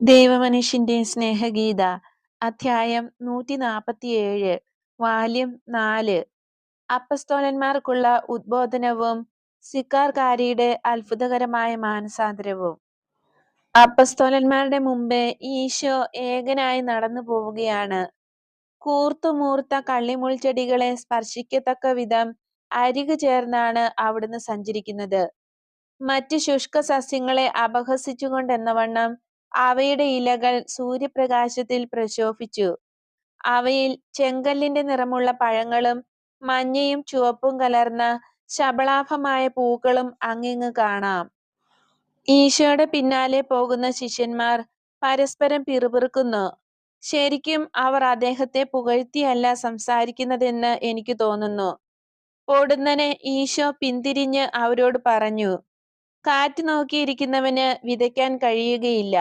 ദൈവമനുഷ്യന്റെ സ്നേഹഗീത അധ്യായം നൂറ്റി നാൽപ്പത്തിയേഴ് വാല്യം നാല്. അപ്പസ്തോലന്മാർക്കുള്ള ഉദ്ബോധനവും സിക്കാർകാരിയുടെ അത്ഭുതകരമായ മാനസാന്തരവും. അപ്പസ്തോലന്മാരുടെ മുമ്പേ ഈശോ ഏകനായി നടന്നു പോവുകയാണ്. കൂർത്തുമൂർത്ത കള്ളിമുൾച്ചെടികളെ സ്പർശിക്കത്തക്ക വിധം അരികു ചേർന്നാണ് അവിടുന്ന് സഞ്ചരിക്കുന്നത്. മറ്റ് ശുഷ്ക സസ്യങ്ങളെ അപഹസിച്ചുകൊണ്ടെന്നവണ്ണം അവയുടെ ഇലകൾ സൂര്യപ്രകാശത്തിൽ പ്രശോഭിച്ചു. അവയിൽ ചെങ്കല്ലിന്റെ നിറമുള്ള പഴങ്ങളും മഞ്ഞയും ചുവപ്പും കലർന്ന ശബളാഭമായ പൂക്കളും അങ്ങിങ്ങ് കാണാം. ഈശോയുടെ പിന്നാലെ പോകുന്ന ശിഷ്യന്മാർ പരസ്പരം പിറുപിറുക്കുന്നു. ശരിക്കും അവർ അദ്ദേഹത്തെ പുകഴ്ത്തിയല്ല സംസാരിക്കുന്നതെന്ന് എനിക്ക് തോന്നുന്നു. പൊടുന്നനെ ഈശോ പിന്തിരിഞ്ഞ് അവരോട് പറഞ്ഞു കാറ്റ് നോക്കിയിരിക്കുന്നവന് വിതയ്ക്കാൻ കഴിയുകയില്ല.